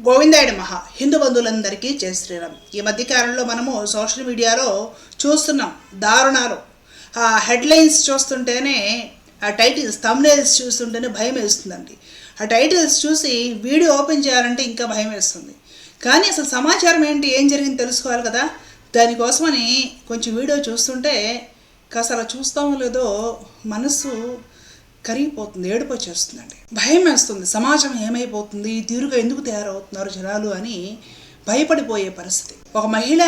గోవిందాయుడు మహా హిందూ బంధువులందరికీ జయ శ్రీరామ్. ఈ మధ్యకాలంలో మనము సోషల్ మీడియాలో చూస్తున్నాం దారుణాలు. ఆ హెడ్లైన్స్ చూస్తుంటేనే ఆ టైటిల్స్ తమ్నేల్స్ చూస్తుంటేనే భయం వేస్తుందండి. ఆ టైటిల్స్ చూసి వీడియో ఓపెన్ చేయాలంటే ఇంకా భయం వేస్తుంది. కానీ అసలు సమాచారం ఏంటి ఏం జరిగింది తెలుసుకోవాలి కదా? దానికోసమని కొంచెం వీడియో చూస్తుంటే కాస్త అలా చూస్తామో లేదో మనసు కరిగిపోతుంది ఏడుపు వచ్చేస్తుందండి. భయం వేస్తుంది సమాజం ఏమైపోతుంది ఈ తీరుగా ఎందుకు తయారవుతున్నారు జనాలు అని భయపడిపోయే పరిస్థితి. ఒక మహిళ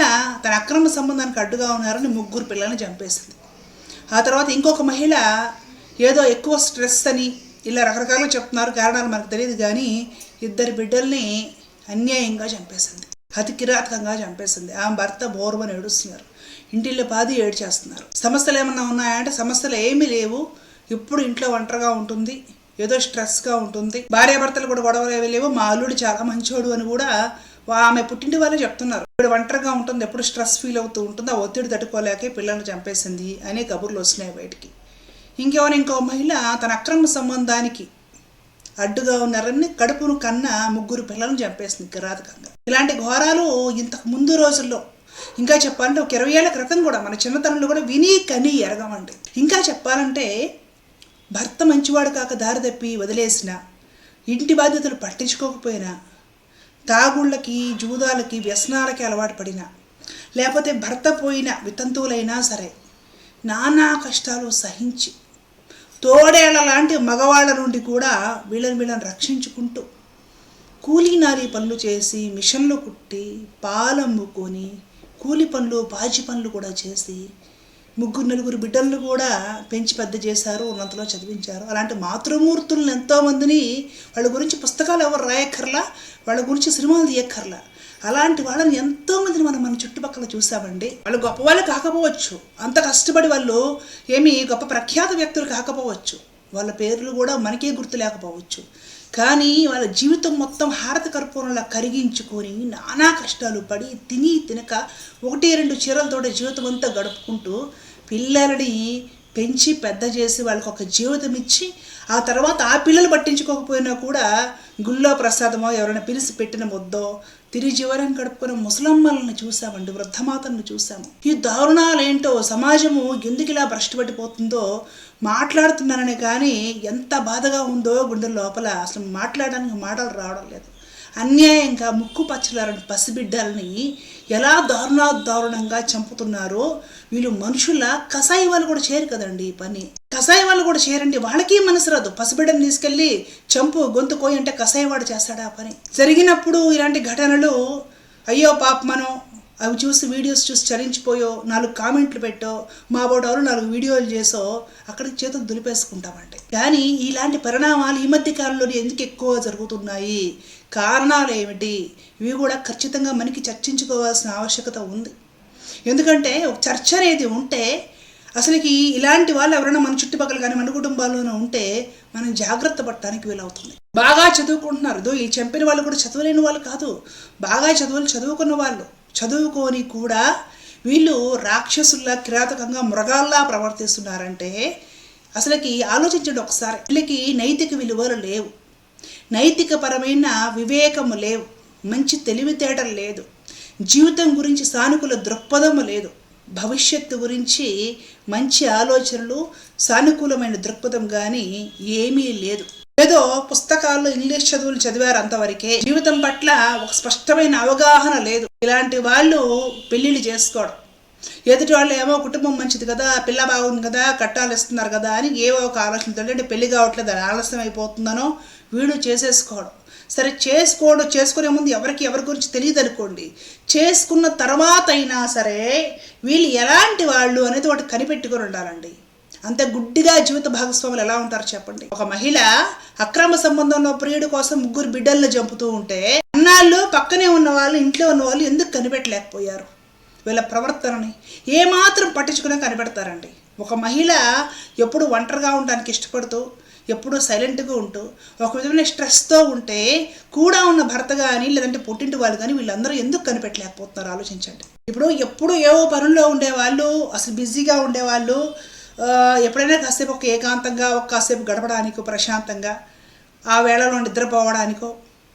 తన అక్రమ సంబంధానికి అడ్డుగా ఉన్నారని ముగ్గురు పిల్లల్ని చంపేసింది. ఆ తర్వాత ఇంకొక మహిళ ఏదో ఎక్కువ స్ట్రెస్ అని ఇలా రకరకాలుగా చెప్తున్నారు కారణాలు మనకు తెలియదు కానీ ఇద్దరు బిడ్డల్ని అన్యాయంగా చంపేసింది. అతి కిరాతకంగా చంపేసింది. ఆమె భర్త బోర్మని ఏడుస్తున్నారు. ఇంటిల్లో పాది ఏడ్చేస్తున్నారు. సమస్యలు ఏమన్నా ఉన్నాయంటే సమస్యలు ఏమీ లేవు. ఇప్పుడు ఇంట్లో ఒంటరిగా ఉంటుంది ఏదో స్ట్రెస్గా ఉంటుంది. భార్యాభర్తలు కూడా గొడవలు ఏమీ లేవు. మా అల్లుడు చాలా మంచోడు అని కూడా వా- ఆమె పుట్టింటి వాళ్ళే చెప్తున్నారు. ఇప్పుడు ఒంటరిగా ఉంటుంది ఎప్పుడు స్ట్రెస్ ఫీల్ అవుతూ ఉంటుంది. ఆ ఒత్తిడి తట్టుకోలేకే పిల్లల్ని చంపేసింది అనే కబుర్లు వస్తున్నాయి బయటికి. ఇంకెవరు? ఇంకో మహిళ తన అక్రమ సంబంధానికి అడ్డుగా ఉన్నారని కడుపును కన్న ముగ్గురు పిల్లలను చంపేసింది కిరాతకంగా ఇలాంటి ఘోరాలు ఇంతకు ముందు రోజుల్లో ఇంకా చెప్పాలంటే ఒక ఇరవై ఏళ్ళ క్రితం కూడా మన చిన్నతనంలో కూడా విని కని ఎరగమండి. ఇంకా చెప్పాలంటే భర్త మంచివాడు కాక దారి తప్పి వదిలేసిన ఇంటి బాధ్యతలు పట్టించుకోకపోయినా తాగుళ్ళకి జూదాలకి వ్యసనాలకి అలవాటు పడిన లేకపోతే భర్త పోయిన వితంతువులైనా సరే నానా కష్టాలు సహించి తోడేళ్ళ లాంటి మగవాళ్ళ నుండి కూడా వీళ్ళని వీళ్ళని రక్షించుకుంటూ కూలీ నారీ పనులు చేసి మిషన్లు కుట్టి పాలమ్ముకొని కూలి పనులు బాజీ పనులు కూడా చేసి ముగ్గురు నలుగురు బిడ్డలను కూడా పెంచి పెద్ద చేశారు ఉన్నంతలో చదివించారు. అలాంటి మాతృమూర్తులను ఎంతోమందిని వాళ్ళ గురించి పుస్తకాలు ఎవరు రాయక్కర్లా వాళ్ళ గురించి సినిమాలు తీయక్కర్లా. అలాంటి వాళ్ళని ఎంతోమందిని మనం మన చుట్టుపక్కల చూసామండి వాళ్ళు గొప్పవాళ్ళు కాకపోవచ్చు. అంత కష్టపడి వాళ్ళు ఏమి గొప్ప ప్రఖ్యాత వ్యక్తులు కాకపోవచ్చు. వాళ్ళ పేర్లు కూడా మనకే గుర్తు లేకపోవచ్చు. కానీ వాళ్ళ జీవితం మొత్తం హారత కర్పూరంలా కరిగించుకొని నానా కష్టాలు పడి తిని తినక ఒకటి రెండు చీరలతోటి జీవితం అంతా గడుపుకుంటూ పిల్లలని పెంచి పెద్ద చేసి వాళ్ళకి ఒక జీవితం ఇచ్చి ఆ తర్వాత ఆ పిల్లలు పట్టించుకోకపోయినా కూడా గుళ్ళో ప్రసాదమో ఎవరైనా పిలిచి పెట్టిన ముద్దో తిరిగి జీవనం గడుపుకున్న ముసలమ్మలను చూసామండి వృద్ధమాతలను చూసాము. ఈ దారుణాలు ఏంటో సమాజము ఎందుకు ఇలా భ్రష్టపడిపోతుందో మాట్లాడుతున్నానని కానీ ఎంత బాధగా ఉందో గుండె లోపల. అసలు మాట్లాడడానికి మాటలు రావడం లేదు. అన్యాయంగా ముక్కు పచ్చలారని పసిబిడ్డల్ని ఎలా దారుణా దారుణంగా చంపుతున్నారో వీళ్ళు మనుషుల కషాయి వాళ్ళు కూడా చేయరు కదండి ఈ పని. కషాయి వాళ్ళు కూడా చేయరండి. వాళ్ళకి మనసు రాదు. పసిబిడ్డని తీసుకెళ్ళి చంపు గొంతు కోయి అంటే కసాయి వాడు చేస్తాడా పని. జరిగినప్పుడు ఇలాంటి ఘటనలు అయ్యో పాప మనం అవి చూసి వీడియోస్ చూసి చలించిపోయో నాలుగు కామెంట్లు పెట్టో మా బోడవారు నాలుగు వీడియోలు చేసో అక్కడికి చేతులు దులిపేసుకుంటామంటే కానీ ఇలాంటి పరిణామాలు ఈ మధ్య కాలంలో ఎందుకు ఎక్కువ జరుగుతున్నాయి? కారణాలు ఏమిటి? ఇవి కూడా ఖచ్చితంగా మనకి చర్చించుకోవాల్సిన ఆవశ్యకత ఉంది. ఎందుకంటే ఒక చర్చ అనేది ఉంటే అసలుకి ఇలాంటి వాళ్ళు ఎవరైనా మన చుట్టుపక్కల కానీ మన కుటుంబాల్లోనే ఉంటే మనం జాగ్రత్త పడటానికి వీలవుతుంది. బాగా చదువుకుంటున్నారు. ఈ చంపిన వాళ్ళు కూడా చదవలేని వాళ్ళు కాదు. బాగా చదువులు చదువుకున్న వాళ్ళు. చదువుకొని కూడా వీళ్ళు రాక్షసుల్లా కిరాతకంగా మృగాల్లా ప్రవర్తిస్తున్నారంటే అసలుకి ఆలోచించండి ఒకసారి. వీళ్ళకి నైతిక విలువలు లేవు. నైతికపరమైన వివేకము లేవు. మంచి తెలివితేటలు లేదు. జీవితం గురించి సానుకూల దృక్పథము లేదు. భవిష్యత్తు గురించి మంచి ఆలోచనలు సానుకూలమైన దృక్పథం కానీ ఏమీ లేదు. ఏదో పుస్తకాల్లో ఇంగ్లీష్ చదువులు చదివారు అంతవరకే. జీవితం పట్ల ఒక స్పష్టమైన అవగాహన లేదు. ఇలాంటి వాళ్ళు పెళ్ళిళ్ళు చేసుకోవడం ఎదుటి వాళ్ళు ఏమో కుటుంబం మంచిది కదా పిల్ల బాగుంది కదా కట్టాలు ఇస్తున్నారు కదా అని ఏవో ఒక ఆలోచనతో అంటే పెళ్ళి కావట్లేదు అని ఆలస్యం అయిపోతుందనో వీడు చేసేసుకోవడం. సరే చేసుకోవడం చేసుకునే ముందు ఎవరికి ఎవరి గురించి తెలియదు అనుకోండి. చేసుకున్న తర్వాత అయినా సరే వీళ్ళు ఎలాంటి వాళ్ళు అనేది ఒకటి కనిపెట్టుకొని ఉండాలండి. అంత గుడ్డిగా జీవిత భాగస్వాములు ఎలా ఉంటారు చెప్పండి. ఒక మహిళ అక్రమ సంబంధంలో ప్రియుడి కోసం ముగ్గురు బిడ్డలను చంపుతూ ఉంటే అన్నాళ్ళు పక్కనే ఉన్న వాళ్ళు ఇంట్లో ఉన్న వాళ్ళు ఎందుకు కనిపెట్టలేకపోయారు? వీళ్ళ ప్రవర్తనని ఏమాత్రం పట్టించుకునే కనిపెడతారండి ఒక మహిళ ఎప్పుడు ఒంటరిగా ఉండడానికి ఇష్టపడుతూ ఎప్పుడూ సైలెంట్గా ఉంటూ ఒక విధమైన స్ట్రెస్తో ఉంటే కూడా ఉన్న భర్త కానీ లేదంటే పుట్టింటి వాళ్ళు కానీ వీళ్ళందరూ ఎందుకు కనిపెట్టలేకపోతున్నారు ఆలోచించండి. ఇప్పుడు ఎప్పుడు ఏవో పనుల్లో ఉండేవాళ్ళు అసలు బిజీగా ఉండేవాళ్ళు ఎప్పుడైనా కాసేపు ఒక ఏకాంతంగా ఒక కాసేపు గడపడానికో ప్రశాంతంగా ఆ వేళలో నిద్రపోవడానికో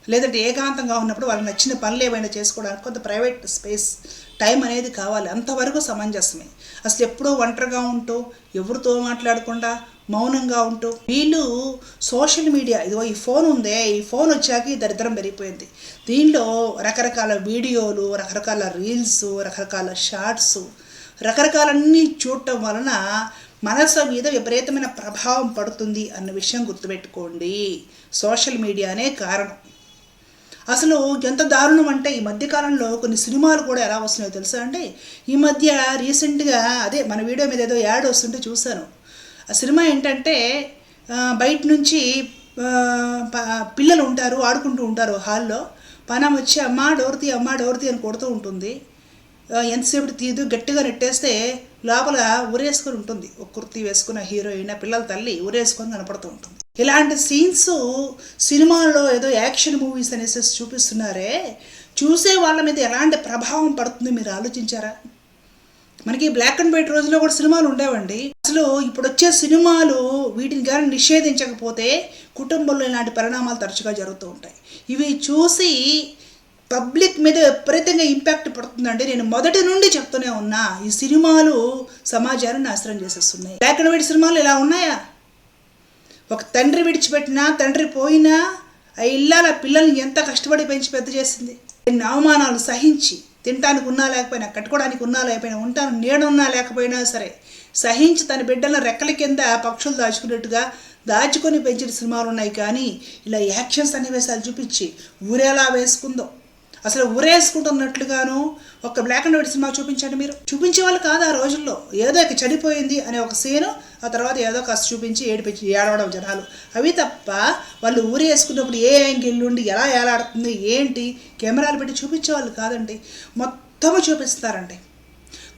లేదంటే ఏకాంతంగా ఉన్నప్పుడు వాళ్ళకి నచ్చిన పనులు ఏమైనా చేసుకోవడానికి కొంత ప్రైవేట్ స్పేస్ టైం అనేది కావాలి. అంతవరకు సమంజసమే. అసలు ఎప్పుడూ ఒంటరిగా ఉంటూ ఎవరితో మాట్లాడకుండా మౌనంగా ఉంటూ వీళ్ళు సోషల్ మీడియా ఇదిగో ఈ ఫోన్ ఉందే ఈ ఫోన్ వచ్చాక ఈ దరిద్రం పెరిగిపోయింది. దీనిలో రకరకాల వీడియోలు రకరకాల రీల్స్ రకరకాల షార్ట్స్ రకరకాలన్నీ చూడటం వలన మనసు మీద విపరీతమైన ప్రభావం పడుతుంది అన్న విషయం గుర్తుపెట్టుకోండి. సోషల్ మీడియానే కారణం. అసలు ఎంత దారుణం అంటే ఈ మధ్యకాలంలో కొన్ని సినిమాలు కూడా ఎలా వస్తున్నాయో తెలుసా అండి? ఈ మధ్య రీసెంట్గా అదే మన వీడియో మీద ఏదో యాడ్ వస్తుంటే చూశాను. ఆ సినిమా ఏంటంటే బయట నుంచి ప- పిల్లలు ఉంటారు ఆడుకుంటూ ఉంటారు హాల్లో. పనం వచ్చి అమ్మ డోర్తి అమ్మ డోర్తి అని కొడుతూ ఉంటుంది. ఎంతసేపు తీదు గట్టిగా నెట్టేస్తే లోపల ఊరేసుకొని ఉంటుంది. ఒక కుర్తీ వేసుకున్న హీరోయిన్ పిల్లల తల్లి ఊరేసుకొని కనపడుతూ ఉంటుంది. ఇలాంటి సీన్స్ సినిమాల్లో ఏదో యాక్షన్ మూవీస్ అనేసి చూపిస్తున్నారే. చూసే వాళ్ళ మీద ఎలాంటి ప్రభావం పడుతుంది మీరు ఆలోచించారా? మనకి బ్లాక్ అండ్ వైట్ రోజుల్లో కూడా సినిమాలు ఉండేవండి. అసలు ఇప్పుడు వచ్చే సినిమాలు వీటిని కానీ నిషేధించకపోతే కుటుంబంలో ఇలాంటి పరిణామాలు తరచుగా జరుగుతూ ఉంటాయి. ఇవి చూసి పబ్లిక్ మీద విపరీతంగా ఇంపాక్ట్ పడుతుందండి. నేను మొదటి నుండి చెప్తూనే ఉన్నా ఈ సినిమాలు సమాజాన్ని నాశనం చేసేస్తున్నాయి. బ్లాక్ అండ్ వైట్ సినిమాలు ఇలా ఉన్నాయా? ఒక తండ్రి విడిచిపెట్టినా తండ్రి పోయినా ఆ ఇల్లాల పిల్లల్ని ఎంత కష్టపడి పెంచి పెద్ద చేసింది. ఎన్ని అవమానాలు సహించి తినటానికి ఉన్నా లేకపోయినా కట్టుకోవడానికి ఉన్నా లేకపోయినా ఉంటాను నేనున్నా లేకపోయినా సరే సహించి తన బిడ్డలను రెక్కల కింద పక్షులు దాచుకున్నట్టుగా దాచుకొని పెంచిన సినిమాలు ఉన్నాయి కానీ ఇలా యాక్షన్ సన్నివేశాలు చూపించి ఊరేలా వేసుకుందో. అసలు ఊరేసుకుంటున్నట్లుగాను ఒక బ్లాక్ అండ్ వైట్ సినిమా చూపించండి మీరు. చూపించే వాళ్ళు కాదు ఆ రోజుల్లో. ఏదో ఇక చనిపోయింది అనే ఒక సీను ఆ తర్వాత ఏదో కాస్త చూపించి ఏడిపించి ఏడవడం జనాలు. అవి తప్ప వాళ్ళు ఊరేసుకున్నప్పుడు ఏ యాంగిల్ ఉండి ఎలా ఏలాడుతుంది ఏంటి కెమెరాలు పెట్టి చూపించే వాళ్ళు కాదండి. మొత్తము చూపిస్తారండి.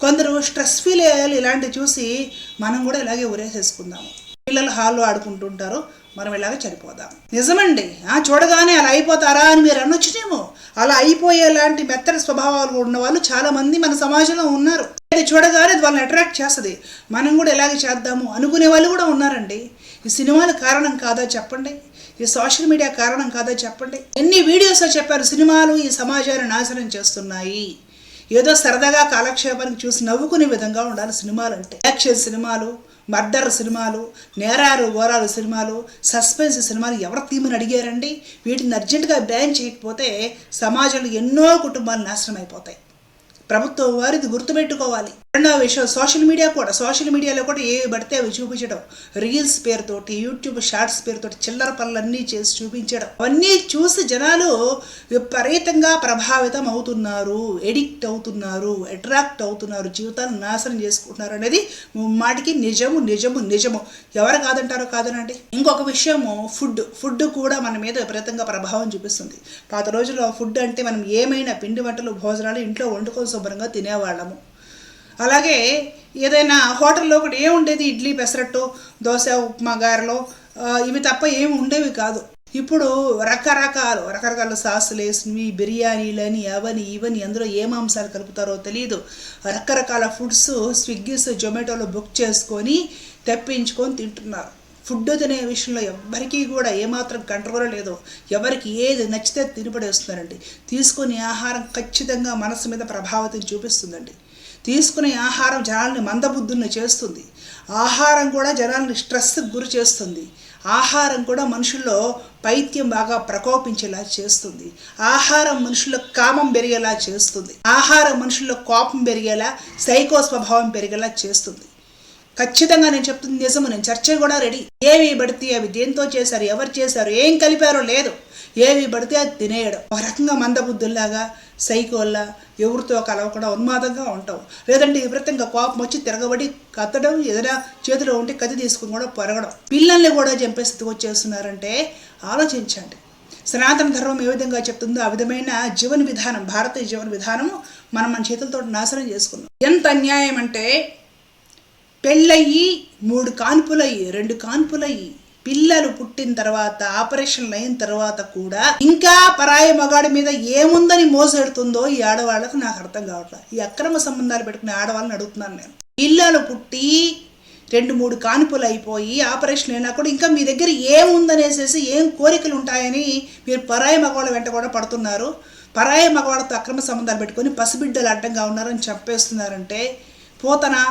కొందరు స్ట్రెస్ ఫీల్ అయ్యాలి ఇలాంటివి చూసి మనం కూడా ఇలాగే ఊరేసేసుకుందాము. పిల్లలు హాల్లో ఆడుకుంటుంటారు. మనం ఇలాగ చనిపోదాం. నిజమండి ఆ చూడగానే అలా అయిపోతారా అని మీరు అనొచ్చునేమో. అలా అయిపోయేలాంటి మెత్తడి స్వభావాలు ఉన్న వాళ్ళు చాలా మంది మన సమాజంలో ఉన్నారు. అది చూడగానే అది వాళ్ళని అట్రాక్ట్ చేస్తుంది. మనం కూడా ఇలాగే చేద్దాము అనుకునే వాళ్ళు కూడా ఉన్నారండి. ఈ సినిమాలు కారణం కాదా చెప్పండి? ఈ సోషల్ మీడియా కారణం కాదా చెప్పండి? ఎన్ని వీడియోస్లో చెప్పారు సినిమాలు ఈ సమాజాన్ని నాశనం చేస్తున్నాయి? ఏదో సరదాగా కాలక్షేపానికి చూసి నవ్వుకునే విధంగా ఉండాలి సినిమాలు అంటే. యాక్షన్ సినిమాలు మర్డర్ సినిమాలు నేరాలు ఘోరాలు సినిమాలు సస్పెన్స్ సినిమాలు ఎవరు తీమని అడిగారండి? వీటిని అర్జెంటుగా బ్యాన్ చేయకపోతే సమాజంలో ఎన్నో కుటుంబాలు నాశనం అయిపోతాయి ప్రభుత్వం వారు ఇది గుర్తుపెట్టుకోవాలి. రెండవ విషయం సోషల్ మీడియా కూడా సోషల్ మీడియాలో కూడా ఏవి పడితే అవి చూపించడం. రీల్స్ పేరుతోటి యూట్యూబ్ షార్ట్స్ పేరుతోటి చిల్లర పనులన్నీ చేసి చూపించడం. అవన్నీ చూసి జనాలు విపరీతంగా ప్రభావితం అవుతున్నారు ఎడిక్ట్ అవుతున్నారు అట్రాక్ట్ అవుతున్నారు జీవితాన్ని నాశనం చేసుకుంటున్నారు అనేది మాటికి నిజము నిజము నిజము. ఎవరు కాదంటారో కాదనండి? ఇంకొక విషయము ఫుడ్. ఫుడ్ కూడా మన మీద విపరీతంగా ప్రభావం చూపిస్తుంది. పాత రోజుల్లో ఫుడ్ అంటే మనం ఏమైనా పిండి వంటలు భోజనాలు ఇంట్లో వండుకొని శుభ్రంగా తినేవాళ్ళము. అలాగే ఏదైనా హోటల్లో కూడా ఏముండేది ఇడ్లీ పెసరట్టు దోశ ఉప్మా గారెలు. ఇవి తప్ప ఏమి ఉండేవి కాదు. ఇప్పుడు రకరకాలు రకరకాల సాసులు వేసినవి బిర్యానీలని అవని ఇవని అందులో ఏ మాంసాలు కలుపుతారో తెలియదు రకరకాల ఫుడ్స్ స్విగ్గీస్ జొమాటోలో బుక్ చేసుకొని తెప్పించుకొని తింటున్నారు. ఫుడ్ తినే విషయంలో ఎవ్వరికీ కూడా ఏమాత్రం కంట్రోల్ లేదు. ఎవరికి ఏది నచ్చితే తినపడేస్తున్నారండి. తీసుకునే ఆహారం ఖచ్చితంగా మనసు మీద ప్రభావితం చూపిస్తుందండి. తీసుకునే ఆహారం జనాల్ని మందబుద్ధుల్ని చేస్తుంది. ఆహారం కూడా జనాల్ని స్ట్రెస్కి గురి చేస్తుంది. ఆహారం కూడా మనుషుల్లో పైత్యం బాగా ప్రకోపించేలా చేస్తుంది. ఆహారం మనుషుల్లో కామం పెరిగేలా చేస్తుంది. ఆహారం మనుషుల్లో కోపం పెరిగేలా సైకో స్వభావం పెరిగేలా చేస్తుంది. ఖచ్చితంగా నేను చెప్తుంది నిజము. నేను చర్చ కూడా రెడీ ఏవి పడితే అవి దేంతో చేశారు ఎవరు చేశారు ఏం కలిపారో లేదు. ఏవి పడితే అది తినేయడం. ఒక రకంగా మందబుద్ధుల్లాగా సైకోల్లా ఎవరితో కలవకుండా ఉన్మాదంగా ఉంటాం. లేదంటే విపరీతంగా కోపం వచ్చి తిరగబడి కత్తడం ఏదైనా చేతిలో ఉంటే కత్తి తీసుకుని కూడా పొరగడం. పిల్లల్ని కూడా చంపే స్థితికి వచ్చేస్తున్నారంటే ఆలోచించండి. సనాతన ధర్మం ఏ విధంగా చెప్తుందో ఆ విధమైన జీవన విధానం భారతీయ జీవన విధానము మనం మన చేతులతో నాశనం చేసుకున్నాం ఎంత అన్యాయం అంటే పెళ్ళయి మూడు కాన్పులయ్యి రెండు కాన్పులయ్యి. పిల్లలు పుట్టిన తర్వాత ఆపరేషన్లు అయిన తర్వాత కూడా ఇంకా పరాయ మగాడి మీద ఏముందని మోసెడుతుందో ఈ ఆడవాళ్ళకు నాకు అర్థం కావట్లేదు. ఈ అక్రమ సంబంధాలు పెట్టుకునే ఆడవాళ్ళని అడుగుతున్నాను నేను. పిల్లలు పుట్టి రెండు మూడు కానుపులు అయిపోయి ఆపరేషన్ అయినా కూడా ఇంకా మీ దగ్గర ఏముందనేసేసి ఏం కోరికలు ఉంటాయని మీరు పరాయి మగవాళ్ళ వెంట కూడా పడుతున్నారు. పరాయి మగవాళ్ళతో అక్రమ సంబంధాలు పెట్టుకొని పసిబిడ్డలు అడ్డంగా ఉన్నారని చెప్పేస్తున్నారంటే పోతనా?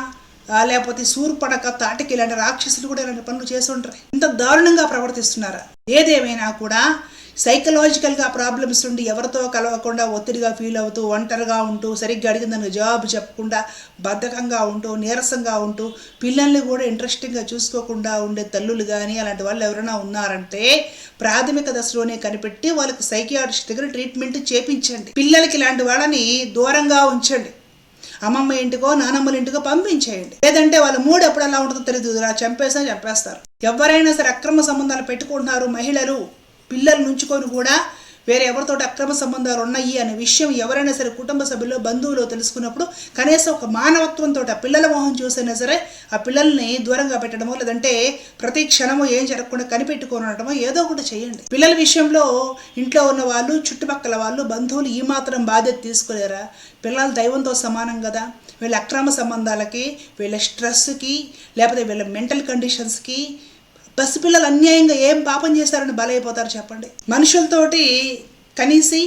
లేకపోతే సూర్పడక తాటికి ఇలాంటి రాక్షసులు కూడా ఇలాంటి పనులు చేసి ఉంటారు. ఇంత దారుణంగా ప్రవర్తిస్తున్నారా? ఏదేమైనా కూడా సైకలాజికల్గా ప్రాబ్లమ్స్ ఉండి ఎవరితో కలవకుండా ఒత్తిడిగా ఫీల్ అవుతూ ఒంటరిగా ఉంటూ సరిగ్గా అడిగిందని జవాబు చెప్పకుండా బద్ధకంగా ఉంటూ నీరసంగా ఉంటూ పిల్లల్ని కూడా ఇంట్రెస్టింగ్గా చూసుకోకుండా ఉండే తల్లులు కానీ అలాంటి వాళ్ళు ఎవరైనా ఉన్నారంటే ప్రాథమిక దశలోనే కనిపెట్టి వాళ్ళకి సైకియాట్రిస్ట్ దగ్గర ట్రీట్మెంట్ చేపించండి. పిల్లలకి ఇలాంటి వాళ్ళని దూరంగా ఉంచండి. అమ్మమ్మ ఇంటికో నానమ్మల ఇంటికో పంపించేయండి. లేదంటే వాళ్ళ మూడు ఎప్పుడు ఎలా ఉంటుందో తెలియదు ఇలా చంపేసా చంపేస్తారు. ఎవరైనా సరే అక్రమ సంబంధాలు పెట్టుకుంటున్నారు మహిళలు పిల్లలు నుంచుకొని కూడా వేరే ఎవరితో అక్రమ సంబంధాలు ఉన్నాయి అనే విషయం ఎవరైనా సరే కుటుంబ సభ్యులు బంధువులు తెలుసుకున్నప్పుడు కనీసం ఒక మానవత్వంతో ఆ పిల్లల మొహం చూసైనా సరే ఆ పిల్లల్ని దూరంగా పెట్టడమో లేదంటే ప్రతి క్షణము ఏం జరగకుండా కనిపెట్టుకోనడమో ఏదో ఒకటి చేయండి. పిల్లల విషయంలో ఇంట్లో ఉన్న వాళ్ళు చుట్టుపక్కల వాళ్ళు బంధువులు ఈ మాత్రం బాధ్యత తీసుకోలేరా? పిల్లలు దైవంతో సమానం కదా. వీళ్ళ అక్రమ సంబంధాలకి వీళ్ళ స్ట్రెస్కి లేకపోతే వీళ్ళ మెంటల్ కండిషన్స్కి పసిపిల్లలు అన్యాయంగా ఏం పాపం చేస్తారని బలైపోతారు చెప్పండి. మనుషులతోటి కనీసి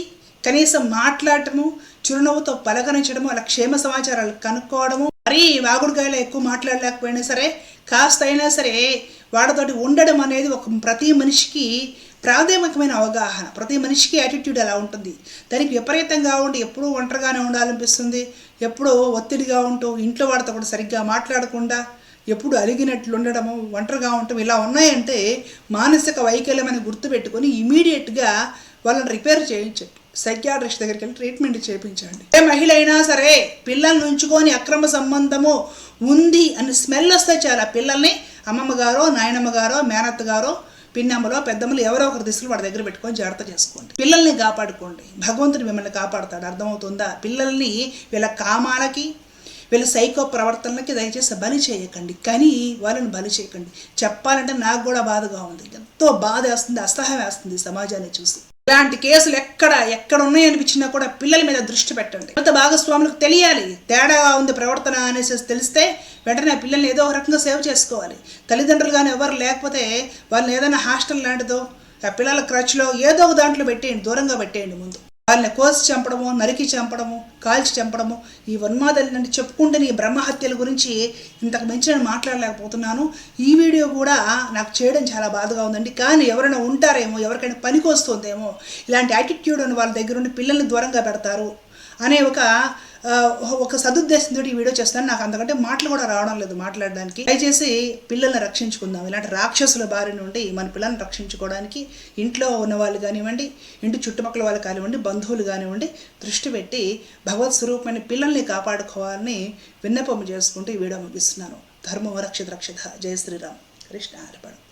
కనీసం మాట్లాడటము చిరునవ్వుతో పలకరించడము అలా క్షేమ సమాచారాలు కనుక్కోవడము మరీ వాగుడుకాయలు ఎక్కువ మాట్లాడలేకపోయినా సరే కాస్త అయినా సరే వాడితోటి ఉండడం అనేది ఒక ప్రతి మనిషికి ప్రాథమికమైన అవగాహన ప్రతి మనిషికి యాటిట్యూడ్ అలా ఉంటుంది. దానికి విపరీతంగా ఉండి ఎప్పుడూ ఒంటరిగానే ఉండాలనిపిస్తుంది ఎప్పుడూ ఒత్తిడిగా ఉంటూ ఇంట్లో వాడితో కూడా సరిగ్గా మాట్లాడకుండా ఎప్పుడు అలిగినట్లు ఉండడము ఒంటరిగా ఉండటం ఇలా ఉన్నాయంటే మానసిక వైకల్యం అని గుర్తుపెట్టుకొని ఇమీడియట్గా వాళ్ళని రిపేర్ చేయించండి. సైకియాట్రిస్ట్ దగ్గరికి వెళ్ళి ట్రీట్మెంట్ చేయించండి. ఏ మహిళ అయినా సరే పిల్లల్ని ఉంచుకొని అక్రమ సంబంధము ఉంది అని స్మెల్ వస్తే చాలా. పిల్లల్ని అమ్మమ్మ గారో నాయనమ్మ గారో మేనత్త గారో పిన్నమ్మలో పెద్దమ్మలు ఎవరో ఒకరి దిశలు వాడి దగ్గర పెట్టుకొని జాగ్రత్త చేసుకోండి. పిల్లల్ని కాపాడుకోండి. భగవంతుడు మిమ్మల్ని కాపాడుతాడు. అర్థమవుతుందా? పిల్లల్ని వీళ్ళ కామాలకి వీళ్ళ సైకో ప్రవర్తనలకి దయచేసి బలి చేయకండి. కానీ వాళ్ళని బలి చేయకండి. చెప్పాలంటే నాకు కూడా బాధగా ఉంది. ఎంతో బాధ వేస్తుంది అసహ్యం వేస్తుంది సమాజాన్ని చూసి. ఇలాంటి కేసులు ఎక్కడ ఎక్కడ ఉన్నాయనిపించినా కూడా పిల్లల మీద దృష్టి పెట్టండి. కొత్త భాగస్వాములకు తెలియాలి. తేడాగా ఉంది ప్రవర్తన అనేసి తెలిస్తే వెంటనే పిల్లల్ని ఏదో ఒక రకంగా సేవ్ చేసుకోవాలి. తల్లిదండ్రులు కానీ ఎవరు లేకపోతే వాళ్ళని ఏదైనా హాస్టల్ లాంటిదో ఆ పిల్లల క్రచ్లో ఏదో ఒక దాంట్లో పెట్టేయండి దూరంగా పెట్టేయండి ముందు. వాళ్ళని కోసి చంపడము నరికి చంపడము కాల్చి చంపడము ఈ ఉన్మాదాలు నుండి చెప్పుకుంటే ఈ బ్రహ్మహత్యల గురించి ఇంతకు మించి నేను మాట్లాడలేకపోతున్నాను. ఈ వీడియో కూడా నాకు చేయడం చాలా బాధగా ఉందండి. కానీ ఎవరైనా ఉంటారేమో ఎవరికైనా పనికొస్తుందేమో ఇలాంటి యాటిట్యూడ్ ఉన్న వాళ్ళ దగ్గర ఉండి పిల్లల్ని దూరంగా పెడతారు అనే ఒక ఒక సదుద్దేశంతో ఈ వీడియో చేస్తాను. నాకు అంతకంటే మాటలు కూడా రావడం లేదు మాట్లాడడానికి. దయచేసి పిల్లల్ని రక్షించుకుందాం. ఇలాంటి రాక్షసుల బారి నుండి మన పిల్లల్ని రక్షించుకోవడానికి ఇంట్లో ఉన్న వాళ్ళు కానివ్వండి ఇంటి చుట్టుపక్కల వాళ్ళు కానివ్వండి బంధువులు కానివ్వండి దృష్టి పెట్టి భగవత్ స్వరూపమైన పిల్లల్ని కాపాడుకోవాలని విన్నపం చేసుకుంటూ ఈ వీడియో ముగిస్తున్నాను. ధర్మం రక్షిత రక్షిత. జయ శ్రీరామ్. కృష్ణ హరిపడం.